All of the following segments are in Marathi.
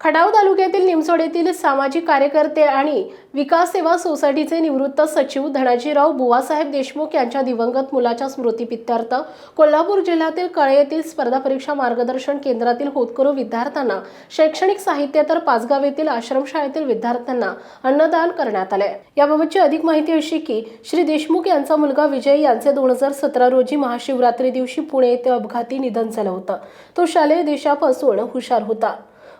Khatav तालुक्यातील निमसोड येथील सामाजिक कार्यकर्ते आणि विकास सेवा सोसायटीचे निवृत्त सचिव धनाजीराव बुवासाहेब देशमुख यांच्या दिवंगत मुलाच्या स्मृतीपित्यार्थ कोल्हापूर जिल्ह्यातील कळे येथील स्पर्धा परीक्षा मार्गदर्शन केंद्रातील होतकरू विद्यार्थ्यांना शैक्षणिक साहित्य तर पाचगाव येथील आश्रमशाळेतील विद्यार्थ्यांना अन्नदान करण्यात आले. याबाबतची अधिक माहिती अशी की श्री देशमुख यांचा मुलगा विजय यांचे दोन हजार सतरा रोजी महाशिवरात्री दिवशी पुणे येथे अपघाती निधन झालं होतं. तो शालेय देशापासून हुशार होता.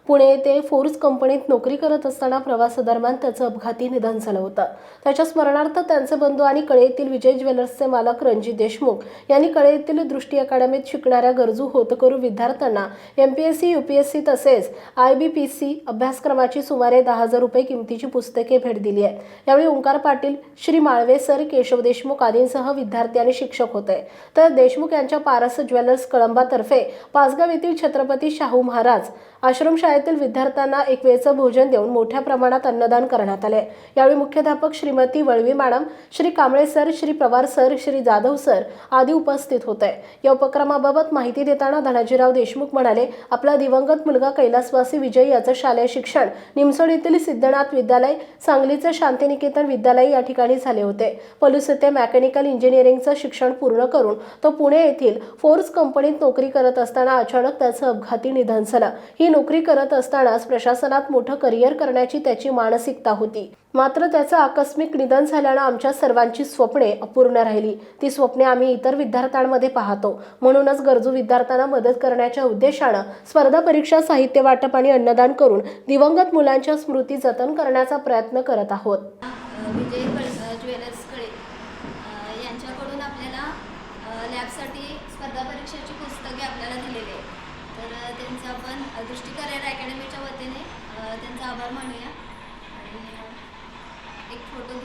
पुणे येथे फोर्स कंपनीत नोकरी करत असताना प्रवासादरम्यान त्याचं अपघाती निधन झालं होतं. त्याच्या स्मरणार्थ त्यांचे बंधू आणि कळे येथील विजय ज्वेलर्सचे मालक रणजित देशमुख यांनी कळे येथील दृष्टी अकादमीत शिकणाऱ्या गरजू होतकरू विद्यार्थ्यांना M P S C U P S C तसेच आय बी पी सी अभ्यासक्रमाची सुमारे दहा हजार रुपये किमतीची पुस्तके भेट दिली आहेत यावेळी ओंकार पाटील श्री माळवे सर केशव देशमुख आदींसह विद्यार्थी आणि शिक्षक होते. तर देशमुख यांच्या पारस ज्वेलर्स कळंबातर्फे पाचगाव येथील छत्रपती शाहू महाराज आश्रमशाळेतील विद्यार्थ्यांना एक वेळचं भोजन देऊन मोठ्या प्रमाणात अन्नदान करण्यात आले. यावेळी मुख्याध्यापक Shrimati Valvi madam Shri Kamble sir Shri Pawar sir Shri Jadhav sir आदी उपस्थित होते. या उपक्रमाबाबत माहिती देताना धनाजीराव देशमुख म्हणाले आपला दिवंगत मुलगा कैलासवासी विजय याचं शालेय शिक्षण निमसोड येथील सिद्धनाथ विद्यालय सांगलीचं शांतिनिकेतन विद्यालय या ठिकाणी झाले होते. पलूस येथे मेकॅनिकल इंजिनिअरिंगचं शिक्षण पूर्ण करून तो पुणे येथील फोर्स कंपनीत नोकरी करत असताना अचानक त्याचं अपघाती निधन झालं. ही नोकरी करत असतानाच प्रशासनात मोठं करिअर करण्याची त्याची मानसिकता होती. मात्र त्याचं आकस्मिक निधन झाल्यानं आमच्या सर्वांची स्वप्ने अपूर्ण राहिली. ती स्वप्ने आम्ही इतर विद्यार्थ्यांमध्ये पाहतो. म्हणूनच गरजू विद्यार्थ्यांना मदत करण्याच्या उद्देशानं स्पर्धा परीक्षा साहित्य वाटप आणि अन्नदान करून दिवंगत मुलांच्या स्मृती जतन करण्याचा प्रयत्न करत आहोत. विजय ज्वेलर्सकडे यांच्याकडून आपल्याला लॅबसाठी स्पर्धा परीक्षेची पुस्तके आपल्याला दिलेली आहेत. तर त्यांचं आपण दृष्टी करिअर अकॅडमीच्या वतीने त्यांचा आभार मानूया. आणि एक फोटो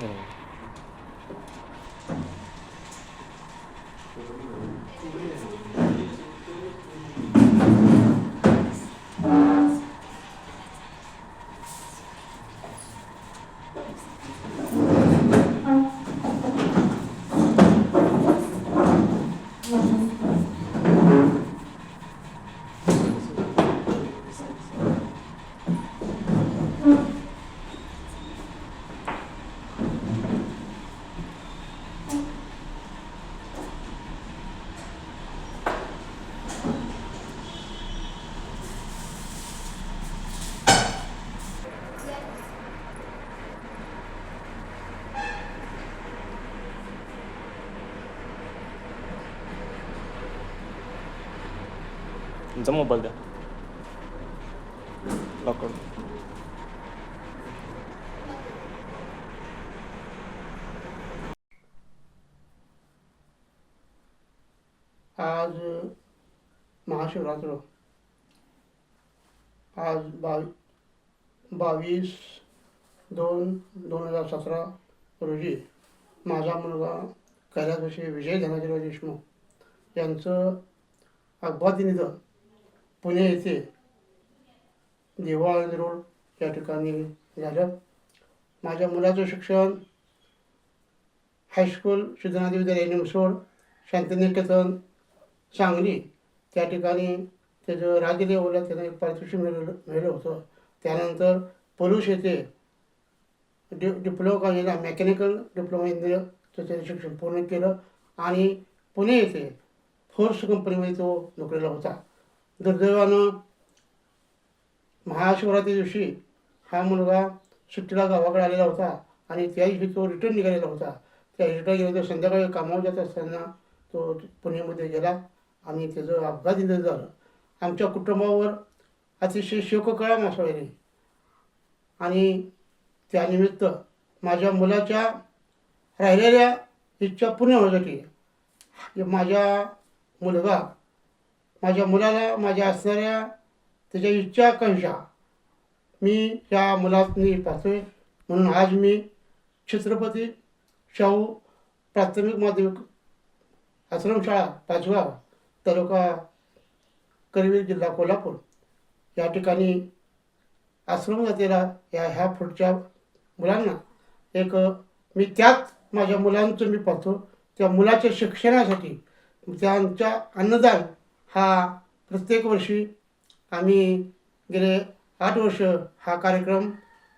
हो. Amen. तुमचा मोबाईल द्या. लॉक करून आज महाशिवरात्र. आज बावी बावीस दोन दोन हजार सतरा रोजी माझा मुलगा कैलासवासी विजय धनाजीराव देशमुख यांचं अपघाती निधन. पुणे येथे देवाळंद रोड या ठिकाणी झालं. माझ्या मुलाचं शिक्षण हायस्कूल सिद्धनाथ विद्यालय निमसोड शांतिनिकेतन सांगली त्या ठिकाणी त्याचं राज्य लेवलला त्यानं एक पारितोषिक मिळवलं मिळलं होतं. त्यानंतर पलूस येथे डि डिप्लोमा कॉलेजला मेकॅनिकल डिप्लोमा इंजिनियर त्याचं शिक्षण पूर्ण केलं आणि पुणे येथे फोर्स कंपनीमध्ये तो नोकरीला होता. दुर्दैवानं महाशिवरात्री दिवशी हा मुलगा सुट्टीला गावाकडे आलेला होता आणि त्याही तो रिटर्न निघालेला होता. त्या रिटर्न गेला तर संध्याकाळी कामावर जात असताना तो पुण्यामध्ये गेला आणि त्याचं अपघात निधन झालं. आमच्या कुटुंबावर अतिशय शोककळा मासळली. आणि त्यानिमित्त माझ्या मुलाच्या राहिलेल्या इच्छा पूर्ण होण्यासाठी माझ्या मुलगा माझ्या मुलाला माझ्या असणाऱ्या त्याच्या इच्छा आकांक्षा मी या मुलातनी पाहतोय. म्हणून आज मी छत्रपती शाहू प्राथमिक माध्यमिक आश्रमशाळा पाचगाव तालुका करवीर जिल्हा कोल्हापूर. या ठिकाणी आश्रम जातीला या ह्या पुढच्या मुलांना एक मी त्यात माझ्या मुलांचं मी पाहतो. त्या मुलाच्या शिक्षणासाठी त्यांच्या अन्नदान हा प्रत्येक वर्षी आम्ही गेले आठ वर्ष हा कार्यक्रम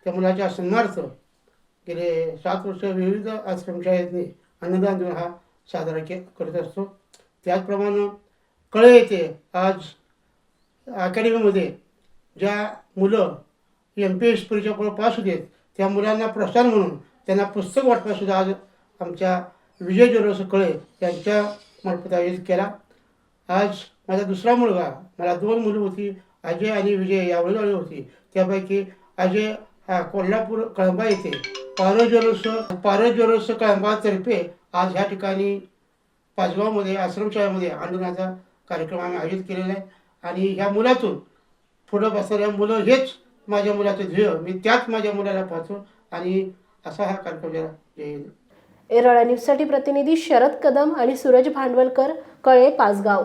त्या मुलाच्या सन्मानार्थ गेले सात वर्ष विविध आश्रमशाळेतनी अन्नदान देऊन हा साजरा के करत असतो. त्याचप्रमाणे कळे येथे आज अकॅडमीमध्ये ज्या मुलं एम पी एस परीक्षा प- पास होते त्या मुलांना प्रोत्साहन म्हणून त्यांना पुस्तक वाटपासुद्धा आज आमच्या विजय ज्वेलर्स कळे यांच्या मार्फत आयोजित केला. आज माझा दुसरा मुलगा मला दोन मुलं होती अजय आणि विजय यावेळी होती. त्यापैकी अजय हा कोल्हापूर कळंबा येथे. पारो ज्वेलर्स पारो कळंबातर्फे आज ह्या ठिकाणी पाचगावमध्ये आश्रमशाळेमध्ये आंदोलनाचा कार्यक्रम आम्ही आयोजित केलेला आहे. आणि ह्या मुलातून पुढं बसणाऱ्या मुलं हेच माझ्या मुलाचं ध्येय. मी त्याच माझ्या मुलाला पाहतो आणि असा हा कार्यक्रम झाला जय एरळा न्यूजसाठी प्रतिनिधी शरद कदम आणि सूरज भांडवलकर कळे पाचगाव.